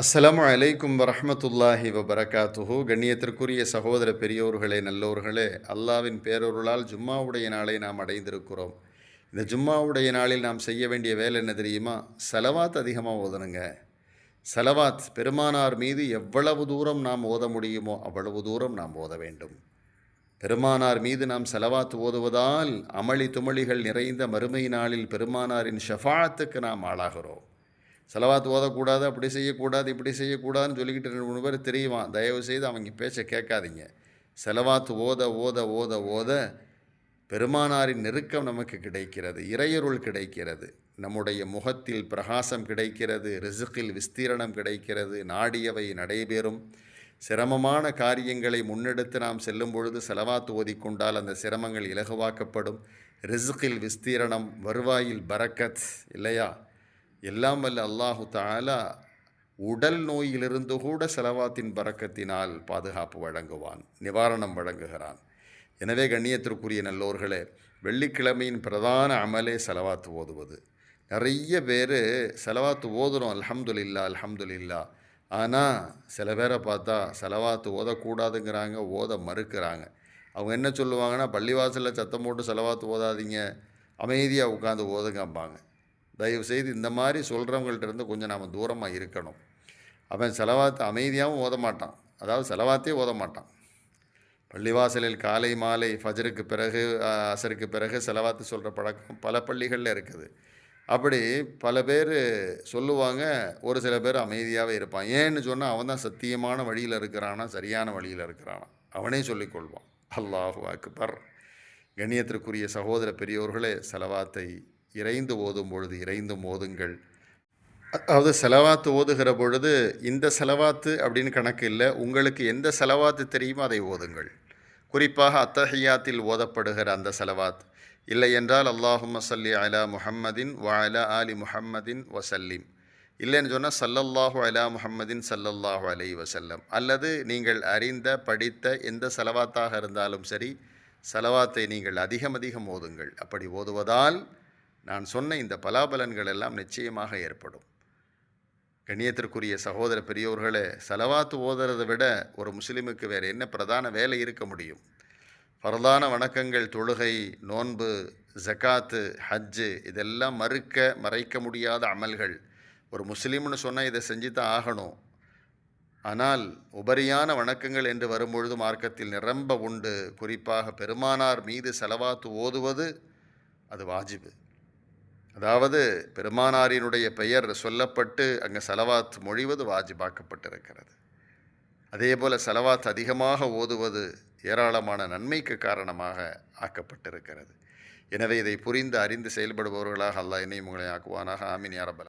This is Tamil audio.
அஸ்லாம் அலைக்கும் வரமத்துல்லாஹி வபரகாத்துஹு. கண்ணியத்திற்குரிய சகோதர பெரியோர்களே நல்லோர்களே அல்லாவின் பேரொருளால் ஜும்மாவுடைய நாளை நாம் அடைந்திருக்கிறோம். இந்த ஜும்மாவுடைய நாளில் நாம் செய்ய வேண்டிய வேலை என்ன தெரியுமா? செலவாத் அதிகமாக ஓதணுங்க. செலவாத் பெருமானார் மீது எவ்வளவு தூரம் நாம் ஓத முடியுமோ அவ்வளவு தூரம் நாம் ஓத வேண்டும். பெருமானார் மீது நாம் செலவாத் ஓதுவதால் அமளி துமளிகள் நிறைந்த மறுமை நாளில் பெருமானாரின் ஷஃபாத்துக்கு நாம் ஆளாகிறோம். செலவாத்து ஓதக்கூடாது அப்படி செய்யக்கூடாது இப்படி செய்யக்கூடாதுன்னு சொல்லிக்கிட்டு ரெண்டு மூணு பேர் தெரியுவான் தயவு செய்து அவங்க பேச்சை கேட்காதீங்க. செலவாத்து ஓத ஓத ஓத ஓத பெருமானாரின் நெருக்கம் நமக்கு கிடைக்கிறது இறையருள் கிடைக்கிறது நம்முடைய முகத்தில் பிரகாசம் கிடைக்கிறது ரிசுக்கில் விஸ்தீரணம் கிடைக்கிறது நாடியவை நடைபெறும். சிரமமான காரியங்களை முன்னெடுத்து நாம் செல்லும் பொழுது செலவாத்து ஓதிக்கொண்டால் அந்த சிரமங்கள் இலகுவாக்கப்படும். ரிசுக்கில் விஸ்தீரணம் வருவாயில் பரக்கத் இல்லையா? எல்லாம் வல்ல அல்லாஹு தாலா உடல் நோயிலிருந்து கூட செலவாத்தின் பறக்கத்தினால் பாதுகாப்பு வழங்குவான் நிவாரணம் வழங்குகிறான். எனவே கண்ணியத்திற்குரிய நல்லோர்களே வெள்ளிக்கிழமையின் பிரதான அமலே செலவாத்து ஓதுவது. நிறைய பேர் செலவாத்து ஓதுறோம் அல்ஹம்துலில்லா அல்ஹம்துலில்லா. ஆனால் சில பேரை பார்த்தா செலவாத்து ஓதக்கூடாதுங்கிறாங்க ஓத மறுக்கிறாங்க. அவங்க என்ன சொல்லுவாங்கன்னா பள்ளிவாசலில் சத்தம் போட்டு செலவாத்து ஓதாதீங்க அமைதியாக உட்காந்து ஓதுங்கம்பாங்க. தயவுசெய்து இந்த மாதிரி சொல்கிறவங்கள்ட்ட இருந்து கொஞ்சம் நாம் தூரமாக இருக்கணும். அவன் செலவாத்து அமைதியாகவும் ஓத மாட்டான். அதாவது செலவாத்தையே ஓத மாட்டான். பள்ளிவாசலில் காலை மாலை ஃபஜருக்கு பிறகு அசருக்கு பிறகு செலவாத்து சொல்கிற பழக்கம் பல பள்ளிகளில் இருக்குது. அப்படி பல பேர் சொல்லுவாங்க ஒரு சில பேர் அமைதியாகவே இருப்பான். ஏன்னு சொன்னால் அவன் தான் சத்தியமான வழியில் இருக்கிறானா சரியான வழியில் இருக்கிறானா? அவனே சொல்லிக்கொள்வான் அல்லாஹு அக்பர். கண்ணியத்திற்குரிய சகோதர பெரியோர்களே செலவாத்தை இறைந்து ஓதும் பொழுது இறைந்தும் ஓதுங்கள் அதாவது செலவாத்து ஓதுகிற பொழுது இந்த செலவாத்து அப்படின்னு கணக்கு இல்லை. உங்களுக்கு எந்த செலவாத்து தெரியுமோ அதை ஓதுங்கள். குறிப்பாக அத்தஹியாத்தில் ஓதப்படுகிற அந்த செலவாத். இல்லை என்றால் அல்லாஹும்ம சல்லி அலா முஹம்மதின் வ அலா ஆலி முஹம்மதின் வசல்லிம். இல்லைன்னு சொன்னால் சல்லல்லாஹு அலா முஹம்மதின் சல்லல்லாஹு அலை வசல்லம் அல்லது நீங்கள் அறிந்த படித்த எந்த செலவாத்தாக இருந்தாலும் சரி செலவாத்தை நீங்கள் அதிகம் அதிகம் ஓதுங்கள். அப்படி ஓதுவதால் நான் சொன்ன இந்த பலாபலன்கள் எல்லாம் நிச்சயமாக ஏற்படும். கண்ணியத்திற்குரிய சகோதர பெரியோர்களே செலவாத்து ஓதுறதை விட ஒரு முஸ்லீமுக்கு வேறு என்ன பிரதான வேலை இருக்க முடியும்? பரதான வணக்கங்கள் தொழுகை நோன்பு ஜக்காத்து ஹஜ்ஜு இதெல்லாம் மறுக்க மறைக்க முடியாத அமல்கள். ஒரு முஸ்லீம்னு சொன்னால் இதை செஞ்சு தான் ஆகணும். ஆனால் உபரியான வணக்கங்கள் என்று வரும்பொழுது மார்க்கத்தில் நிரம்ப உண்டு. குறிப்பாக பெருமானார் மீது செலவாத்து ஓதுவது அது வாஜிபு. அதாவது பெருமானாரினுடைய பெயர் சொல்லப்பட்டு அங்கே செலவாத் மொழிவது வாஜிபாக்கப்பட்டிருக்கிறது. அதே போல் செலவாத் அதிகமாக ஓதுவது ஏராளமான நன்மைக்கு காரணமாக ஆக்கப்பட்டிருக்கிறது. எனவே இதை புரிந்து அறிந்து செயல்படுபவர்களாக அல்லாஹ் என்னையும் உங்களை ஆக்குவானாக. ஆமீன் யாரபல்